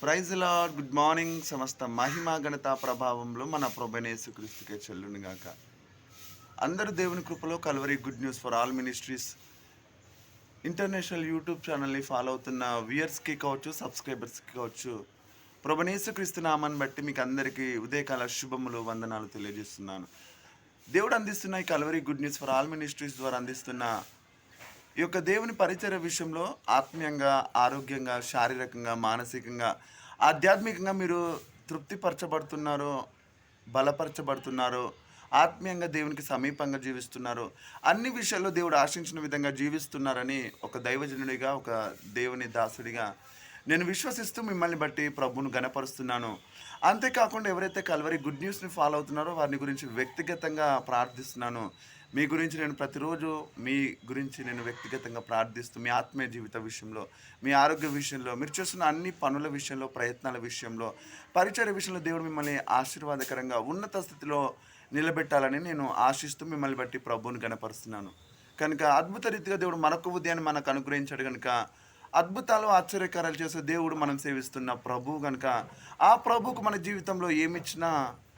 Praise lord good morning సమస్త మహిమ గణత ప్రభావంలో మన ప్రభనేసు క్రీస్తుకే చెల్లును గాక. అందరూ దేవుని కృపలో Calvary good news for all ministries. International YouTube ఛానల్ని ఫాలో అవుతున్న వ్యూయర్స్కి కావచ్చు సబ్స్క్రైబర్స్కి కావచ్చు ప్రభనేసు క్రీస్తు నామాన్ని బట్టి మీకు అందరికీ ఉదయకాల శుభములు వందనాలు తెలియజేస్తున్నాను. దేవుడు అందిస్తున్న ఈ Calvary good news for all ministries ద్వారా అందిస్తున్న ఈ యొక్క దేవుని పరిచర్య విషయంలో ఆత్మీయంగా ఆరోగ్యంగా శారీరకంగా మానసికంగా ఆధ్యాత్మికంగా మీరు తృప్తిపరచబడుతున్నారో బలపరచబడుతున్నారో ఆత్మీయంగా దేవునికి సమీపంగా జీవిస్తున్నారు అన్ని విషయాల్లో దేవుడు ఆశించిన విధంగా జీవిస్తున్నారని ఒక దైవజనుడిగా ఒక దేవుని దాసుడిగా నేను విశ్వసిస్తూ మిమ్మల్ని బట్టి ప్రభును గణపరుస్తున్నాను అంతేకాకుండా ఎవరైతే కల్వరి గుడ్ న్యూస్ని ఫాలో అవుతున్నారో వారిని గురించి వ్యక్తిగతంగా ప్రార్థిస్తున్నాను. మీ గురించి నేను ప్రతిరోజు మీ గురించి నేను వ్యక్తిగతంగా ప్రార్థిస్తూ మీ ఆత్మీయ జీవిత విషయంలో మీ ఆరోగ్య విషయంలో మీరు చేస్తున్న అన్ని పనుల విషయంలో ప్రయత్నాల విషయంలో పరిచయ విషయంలో దేవుడు మిమ్మల్ని ఆశీర్వాదకరంగా ఉన్నత స్థితిలో నిలబెట్టాలని నేను ఆశిస్తూ మిమ్మల్ని బట్టి ప్రభువుని గణపరుస్తున్నాను. కనుక అద్భుత రీతిగా దేవుడు మరొక ఉదయాన్ని మనకు అనుగ్రహించాడు కనుక అద్భుతాలు ఆశ్చర్యకారాలు చేసే దేవుడు మనం సేవిస్తున్న ప్రభువు కనుక ఆ ప్రభువుకు మన జీవితంలో ఏమిచ్చినా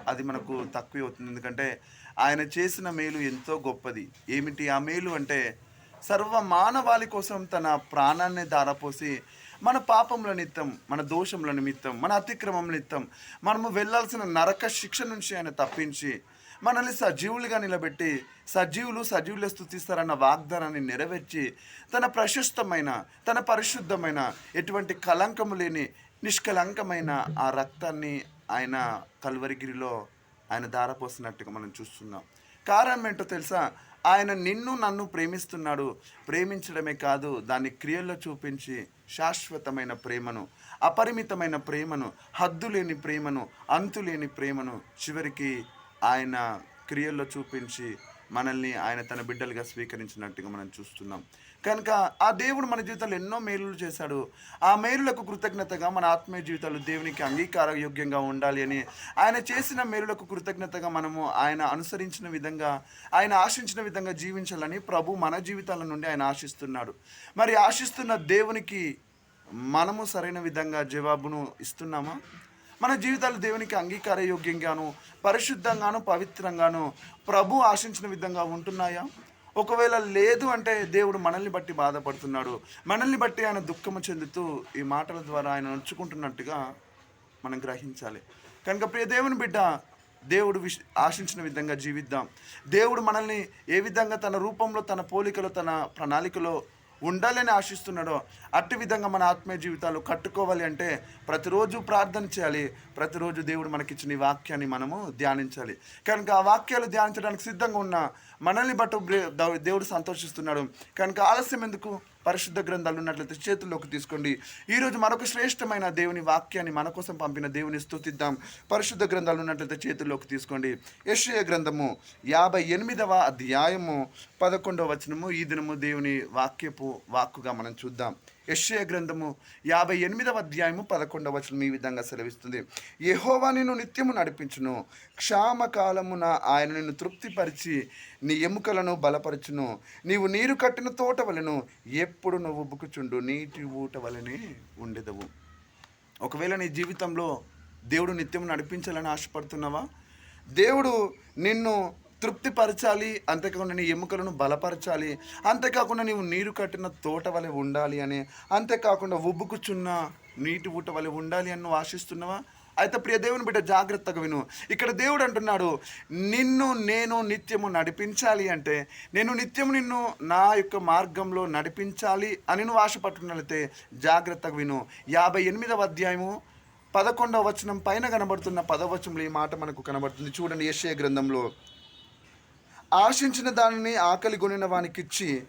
అది మనకు తక్కువ అవుతుంది. ఎందుకంటే ఆయన చేసిన మేలు ఎంతో గొప్పది. ఏమిటి? ఆ మేలు అంటే సర్వ మానవాళి కోసం తన ప్రాణాన్ని దారపోసి మన పాపముల నిమిత్తం మన దోషముల నిమిత్తం మన అతిక్రమం నిమిత్తం మనము వెళ్ళాల్సిన నరక శిక్ష నుంచి ఆయన తప్పించి మనల్ని సజీవులుగా నిలబెట్టి సజీవులు సజీవులే స్థుతిస్తారన్న వాగ్దానాన్ని నెరవేర్చి తన ప్రశస్తమైన తన పరిశుద్ధమైన ఎటువంటి కలంకము లేని నిష్కలంకమైన ఆ రక్తాన్ని ఆయన కల్వరిగిరిలో ఆయన దారపోసినట్టుగా మనం చూస్తున్నాం. కారణం ఏంటో తెలుసా? ఆయన నిన్ను నన్ను ప్రేమిస్తున్నాడు. ప్రేమించడమే కాదు దాన్ని క్రియల్లో చూపించి శాశ్వతమైన ప్రేమను అపరిమితమైన ప్రేమను హద్దు లేని ప్రేమను అంతులేని ప్రేమను చివరికి ఆయన క్రియల్లో చూపించి మనల్ని ఆయన తన బిడ్డలుగా స్వీకరించినట్టుగా మనం చూస్తున్నాం. కనుక ఆ దేవుడు మన జీవితాలు ఎన్నో మేలులు చేశాడు. ఆ మేలులకు కృతజ్ఞతగా మన ఆత్మీయ జీవితాలు దేవునికి అంగీకార యోగ్యంగా ఉండాలి అని ఆయన చేసిన మేలులకు కృతజ్ఞతగా మనము ఆయన అనుసరించిన విధంగా ఆయన ఆశించిన విధంగా జీవించాలని ప్రభు మన జీవితాల నుండి ఆయన ఆశిస్తున్నాడు. మరి ఆశిస్తున్న దేవునికి మనము సరైన విధంగా జవాబును ఇస్తున్నామా? మన జీవితాలు దేవునికి అంగీకార యోగ్యంగాను పరిశుద్ధంగాను పవిత్రంగాను ప్రభు ఆశించిన విధంగా ఉంటున్నాయా? ఒకవేళ లేదు అంటే దేవుడు మనల్ని బట్టి బాధపడుతున్నాడు. మనల్ని బట్టి ఆయన దుఃఖము చెందుతూ ఈ మాటల ద్వారా ఆయన నడుచుకుంటున్నట్టుగా మనం గ్రహించాలి. కనుక ప్రియ దేవుని బిడ్డ దేవుడు విష్ ఆశించిన విధంగా జీవిద్దాం. దేవుడు మనల్ని ఏ విధంగా తన రూపంలో తన పోలికలో తన ప్రణాళికలో ఉండాలని ఆశిస్తున్నాడో అట్టి విధంగా మన ఆత్మీయ జీవితాలు కట్టుకోవాలి అంటే ప్రతిరోజు ప్రార్థన చేయాలి. ప్రతిరోజు దేవుడు మనకిచ్చిన ఈ వాక్యాన్ని మనము ధ్యానించాలి. కనుక ఆ వాక్యాలు ధ్యానించడానికి సిద్ధంగా ఉన్న మనల్ని బట్టు దేవుడు సంతోషిస్తున్నాడు. కనుక ఆలస్యం ఎందుకు? పరిశుద్ధ గ్రంథాలు ఉన్నట్లయితే చేతుల్లోకి తీసుకోండి. ఈరోజు మరొక శ్రేష్టమైన దేవుని వాక్యాన్ని మన కోసం పంపిన దేవుని స్థుతిద్దాం. పరిశుద్ధ గ్రంథాలు ఉన్నట్లయితే చేతుల్లోకి తీసుకోండి. యెషయా గ్రంథము యాభై ఎనిమిదవ అధ్యాయము పదకొండవ వచనము. ఈ దినము దేవుని వాక్యపు వాక్కుగా మనం చూద్దాం. యెషయా గ్రంథము యాభై ఎనిమిదవ అధ్యాయము పదకొండవ వచనం ఈ విధంగా సెలవిస్తుంది. యహోవా నిన్ను నిత్యము నడిపించును. క్షామకాలమున ఆయన నిన్ను తృప్తిపరిచి నీ ఎముకలను బలపరచును. నీవు నీరు కట్టిన తోట వలెను ఎప్పుడు నువ్వు బుకుచుండు నీటి ఊట వలనే ఉండెదవు. ఒకవేళ నీ జీవితంలో దేవుడు నిత్యం నడిపించాలని ఆశపడుతున్నావా? దేవుడు నిన్ను తృప్తిపరచాలి అంతేకాకుండా నీ ఎముకలను బలపరచాలి అంతేకాకుండా నీవు నీరు కట్టిన తోట వలె ఉండాలి అని అంతేకాకుండా ఉబ్బుకుచున్న నీటి ఊట వలె ఉండాలి అని నువ్వు ఆశిస్తున్నావా? అయితే ప్రియ దేవుని బిడ్డ జాగ్రత్తగా విను. ఇక్కడ దేవుడు అంటున్నాడు నిన్ను నేను నిత్యము నడిపించాలి అంటే నేను నిత్యము నిన్ను నా యొక్క మార్గంలో నడిపించాలి అని నువ్వు ఆశపట్టున్నట్లయితే జాగ్రత్తగా విను. యాభై ఎనిమిదవ అధ్యాయము పదకొండవ వచనం పైన కనబడుతున్న పదవచనంలో ఈ మాట మనకు కనబడుతుంది. చూడండి యెషయా గ్రంథంలో. ఆశించిన దానిని ఆకలి కొనిన వానికిచ్చి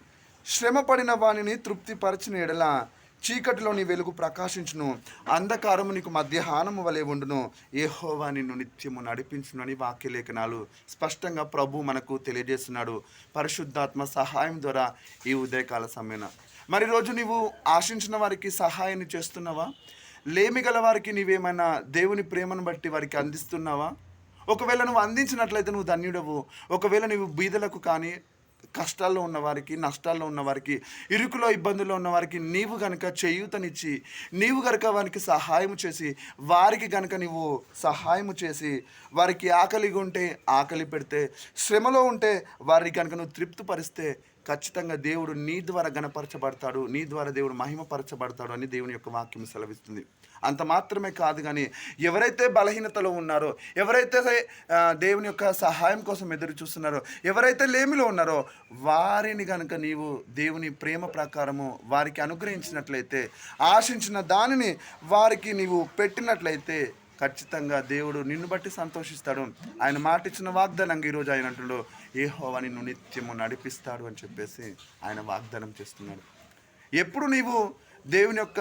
శ్రమపడిన వానిని తృప్తిపరచిన ఎడల చీకటిలో నీ వెలుగు ప్రకాశించును. అంధకారము నీకు మధ్యాహ్నము వలె ఉండును. ఏహోవా నిన్ను నిత్యము నడిపించునని వాక్యలేఖనాలు స్పష్టంగా ప్రభు మనకు తెలియజేస్తున్నాడు. పరిశుద్ధాత్మ సహాయం ద్వారా ఈ ఉదయకాల సమయన. మరి రోజు నీవు ఆశించిన వారికి సహాయాన్ని చేస్తున్నావా? లేమి గల వారికి నీవేమైనా దేవుని ప్రేమను బట్టి వారికి అందిస్తున్నావా? ఒకవేళ నువ్వు అందించినట్లయితే నువ్వు ధన్యుడవు. ఒకవేళ నువ్వు బీదలకు కానీ కష్టాల్లో ఉన్నవారికి నష్టాల్లో ఉన్నవారికి ఇరుకులో ఇబ్బందుల్లో ఉన్నవారికి నీవు గనక చేయూతనిచ్చి నీవు గనక వారికి సహాయం చేసి వారికి గనక నీవు సహాయం చేసి వారికి ఆకలిగా ఉంటే ఆకలి పెడితే శ్రమలో ఉంటే వారికి కనుక నువ్వు తృప్తిపరిస్తే ఖచ్చితంగా దేవుడు నీ ద్వారా గణపరచబడతాడు నీ ద్వారా దేవుడు మహిమపరచబడతాడు అని దేవుని యొక్క వాక్యం సెలవిస్తుంది. అంత మాత్రమే కాదు కానీ ఎవరైతే బలహీనతలో ఉన్నారో ఎవరైతే దేవుని యొక్క సహాయం కోసం ఎదురు చూస్తున్నారో ఎవరైతే లేమిలో ఉన్నారో వారిని కనుక నీవు దేవుని ప్రేమ ప్రకారము వారికి అనుగ్రహించినట్లయితే ఆశించిన దానిని వారికి నీవు పెట్టినట్లయితే ఖచ్చితంగా దేవుడు నిన్ను బట్టి సంతోషిస్తాడు. ఆయన మాట ఇచ్చిన వాగ్దానంగా ఈరోజు ఆయన అంటున్నాడు ఏ హోవా నిన్ను నిత్యము నడిపిస్తాడు అని చెప్పేసి ఆయన వాగ్దానం చేస్తున్నాడు. ఎప్పుడు నీవు దేవుని యొక్క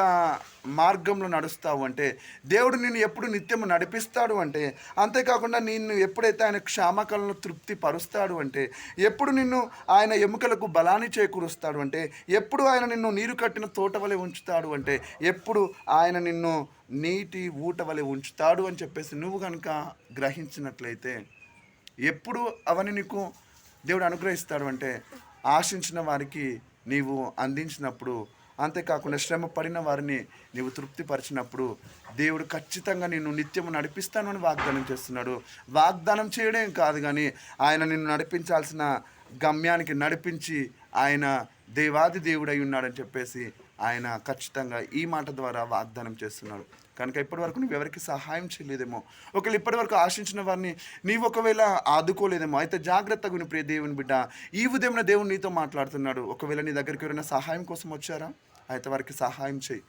మార్గంలో నడుస్తావు అంటే దేవుడు నిన్ను ఎప్పుడు నిత్యము నడిపిస్తాడు అంటే అంతేకాకుండా నిన్ను ఎప్పుడైతే ఆయన క్షామకాలంలో తృప్తి పరుస్తాడు అంటే ఎప్పుడు నిన్ను ఆయన ఎముకలకు బలాన్ని చేకూరుస్తాడు అంటే ఎప్పుడు ఆయన నిన్ను నీరు కట్టిన తోట వలె ఉంచుతాడు అంటే ఎప్పుడు ఆయన నిన్ను నీటి ఊట వలె ఉంచుతాడు అని చెప్పేసి నువ్వు కనుక గ్రహించినట్లయితే ఎప్పుడు అవని నీకు దేవుడు అనుగ్రహిస్తాడు అంటే ఆశించిన వారికి నీవు అందించినప్పుడు అంతేకాకుండా శ్రమ పడిన వారిని నీవు తృప్తిపరిచినప్పుడు దేవుడు ఖచ్చితంగా నిన్ను నిత్యము నడిపిస్తాను అని వాగ్దానం చేస్తున్నాడు. వాగ్దానం చేయడం కాదు కానీ ఆయన నిన్ను నడిపించాల్సిన గమ్యానికి నడిపించి ఆయన దేవాది దేవుడై ఉన్నాడని చెప్పేసి ఆయన ఖచ్చితంగా ఈ మాట ద్వారా వాగ్దానం చేస్తున్నాడు. కనుక ఇప్పటి వరకు నువ్వు ఎవరికి సహాయం చేయలేదేమో ఒకవేళ ఇప్పటి వరకు ఆశించిన వారిని నీవు ఒకవేళ ఆదుకోలేదేమో అయితే జాగ్రత్తగా విని ప్రియ దేవుని బిడ్డ. ఈ ఉదయం దేవుడు నీతో మాట్లాడుతున్నాడు. ఒకవేళ నీ దగ్గరికి ఎవరైనా సహాయం కోసం వచ్చారా? అయితే వారికి సహాయం చేయి.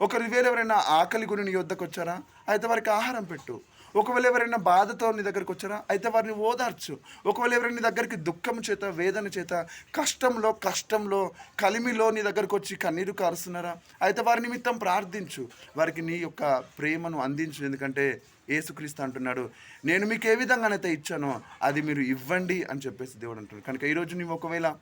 ఒకరి వేరెవరైనా ఆకలి గురి నీ వద్దకు వచ్చారా? అయితే వారికి ఆహారం పెట్టు. ఒకవేళ ఎవరైనా బాధతో నీ దగ్గరికి వచ్చారా? అయితే వారిని ఓదార్చు. ఒకవేళ ఎవరైనా నీ దగ్గరికి దుఃఖం చేత వేదన చేత కష్టంలో కష్టంలో కలిమిలో నీ దగ్గరకు వచ్చి కన్నీరు కారుస్తున్నారా? అయితే వారి నిమిత్తం ప్రార్థించు. వారికి నీ యొక్క ప్రేమను అందించు. ఎందుకంటే ఏసుక్రీస్తు అంటున్నాడు నేను మీకు ఏ విధంగానైతే ఇచ్చానో అది మీరు ఇవ్వండి అని చెప్పేసి దేవుడు అంటున్నాడు. కనుక ఈరోజు నువ్వు ఒకవేళ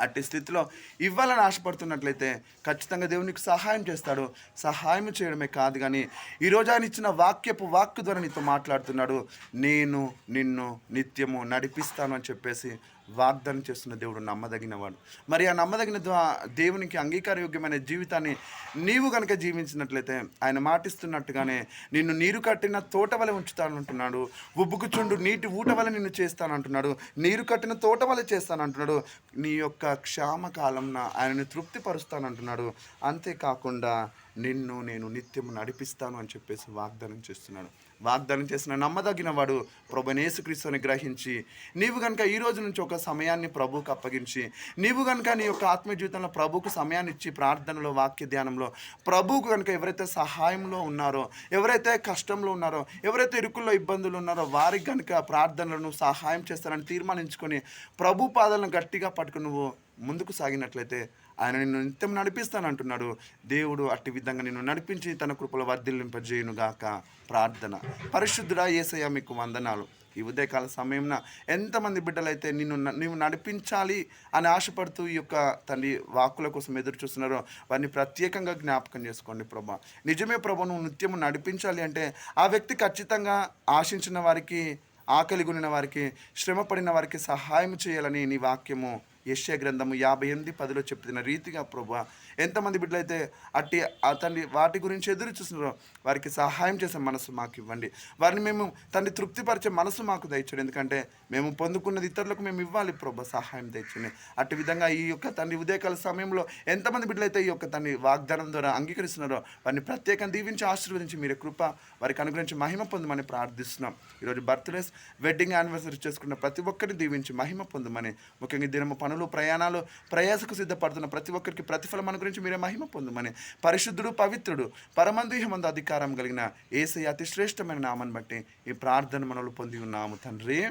అట్టి స్థితిలో ఇవ్వాలని ఆశపడుతున్నట్లయితే ఖచ్చితంగా దేవునికి సహాయం చేస్తాడు. సహాయం చేయడమే కాదు కానీ ఈరోజు ఆయన ఇచ్చిన వాక్యపు వాక్కు ద్వారా నీతో మాట్లాడుతున్నాడు. నేను నిన్ను నిత్యము నడిపిస్తాను అని చెప్పేసి వాగ్దానం చేస్తున్న దేవుడు నమ్మదగినవాడు మరి ఆ నమ్మదగిన ద్వా దేవునికి అంగీకారయోగ్యమైన జీవితాన్ని నీవు కనుక జీవించినట్లయితే ఆయన మాటిస్తున్నట్టుగానే నిన్ను నీరు కట్టిన తోట వలె ఉంచుతానంటున్నాడు. ఉబ్బుకుచుండు నీటి ఊట వలె నిన్ను చేస్తానంటున్నాడు. నీరు కట్టిన తోట వలె చేస్తానంటున్నాడు. నీ యొక్క క్షామ కాలంన ఆయనని తృప్తిపరుస్తానంటున్నాడు. అంతేకాకుండా నిన్ను నేను నిత్యము నడిపిస్తాను అని చెప్పేసి వాగ్దానం చేస్తున్నాడు. వాగ్దానం చేసిన నమ్మదగిన వాడు ప్రభునేసుక్రీస్తుని గ్రహించి నీవు కనుక ఈ రోజు నుంచి ఒక సమయాన్ని ప్రభువుకు అప్పగించి నీవు కనుక నీ యొక్క ఆత్మీయ జీవితంలో ప్రభుకు సమయాన్ని ఇచ్చి ప్రార్థనలో వాక్య ధ్యానంలో ప్రభువుకు కనుక ఎవరైతే సహాయంలో ఉన్నారో ఎవరైతే కష్టంలో ఉన్నారో ఎవరైతే ఇరుకుల్లో ఇబ్బందులు ఉన్నారో వారికి కనుక ప్రార్థనలను సహాయం చేస్తారని తీర్మానించుకొని ప్రభు పాదాలను గట్టిగా పట్టుకుని నువ్వు ముందుకు సాగినట్లయితే ఆయన నిన్ను నిత్యం నడిపిస్తానంటున్నాడు. దేవుడు అట్టి విధంగా నిన్ను నడిపించి తన కృపలో వర్ధిల్లింపజేయునుగాక. ప్రార్థన. పరిశుద్ధుడా ఏసయ్య మీకు వందనాలు. ఈ ఉదయకాల సమయంన ఎంతమంది బిడ్డలైతే నిన్ను నువ్వు నడిపించాలి అని ఆశపడుతూ ఈ యొక్క తండ్రి వాక్కుల కోసం ఎదురు చూస్తున్నారో వారిని ప్రత్యేకంగా జ్ఞాపకం చేసుకోండి ప్రభా. నిజమే ప్రభు నువ్వు నిత్యము నడిపించాలి అంటే ఆ వ్యక్తి ఖచ్చితంగా ఆశించిన వారికి ఆకలి కొనిన వారికి శ్రమపడిన వారికి సహాయం చేయాలని నీ వాక్యము యశ్య గ్రంథము యాభై ఎనిమిది పదిలో చెప్పిన రీతిగా ప్రభా ఎంతమంది బిడ్డలైతే అట్టి అతన్ని వాటి గురించి ఎదురు చూస్తున్నారో వారికి సహాయం చేసే మనసు మాకు ఇవ్వండి. వారిని మేము తండ్రి తృప్తిపరిచే మనసు మాకు దయచండి ఎందుకంటే మేము పొందుకున్నది ఇతరులకు మేము ఇవ్వాలి ప్రభు సహాయం తెచ్చండి అట్టి విధంగా ఈ యొక్క తండ్రి ఉదయకాల సమయంలో ఎంతమంది బిడ్డలైతే ఈ యొక్క తండ్రి వాగ్దానం ద్వారా అంగీకరిస్తున్నారో వారిని ప్రత్యేకంగా దీవించి ఆశీర్వదించి మీరు కృప వారికి అనుగ్రహించి మహిమ పొందమని ప్రార్థిస్తున్నాం. ఈరోజు బర్త్డేస్ వెడ్డింగ్ యానివర్సరీ చేసుకున్న ప్రతి ఒక్కరిని దీవించి మహిమ పొందమని ముఖ్యంగా దినము పనులు ప్రయాణాలు ప్రయాసకు సిద్ధపడుతున్న ప్రతి ఒక్కరికి ప్రతిఫలం అనుగురించి మీరే మహిమ పొందమని. పరిశుద్ధుడు పవిత్రుడు పరమందుహమందు అధికారం కలిగిన ఏసై అతి శ్రేష్టమైన నామని బట్టి ఈ ప్రార్థన మనలు పొంది ఉన్నాము తండ్రి.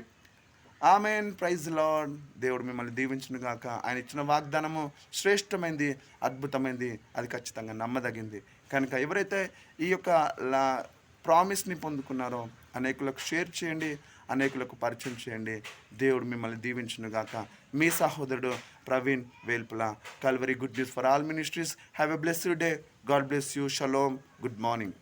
ఆమెన్. ప్రైజ్ లాడ్ దేవుడు మిమ్మల్ని దీవించును గాక. ఆయన ఇచ్చిన వాగ్దానము శ్రేష్టమైంది అద్భుతమైంది అది ఖచ్చితంగా నమ్మదగింది. కనుక ఎవరైతే ఈ యొక్క లా ప్రామిస్ని పొందుకున్నారో అనేకులకు షేర్ చేయండి అనేకులకు పరిచయం చేయండి. దేవుడు మిమ్మల్ని దీవించును గాక. మీ సహోదరుడు Praveen Velpula. Calvary Good News for All Ministries. Have a blessed day. God bless you. Shalom. Good morning.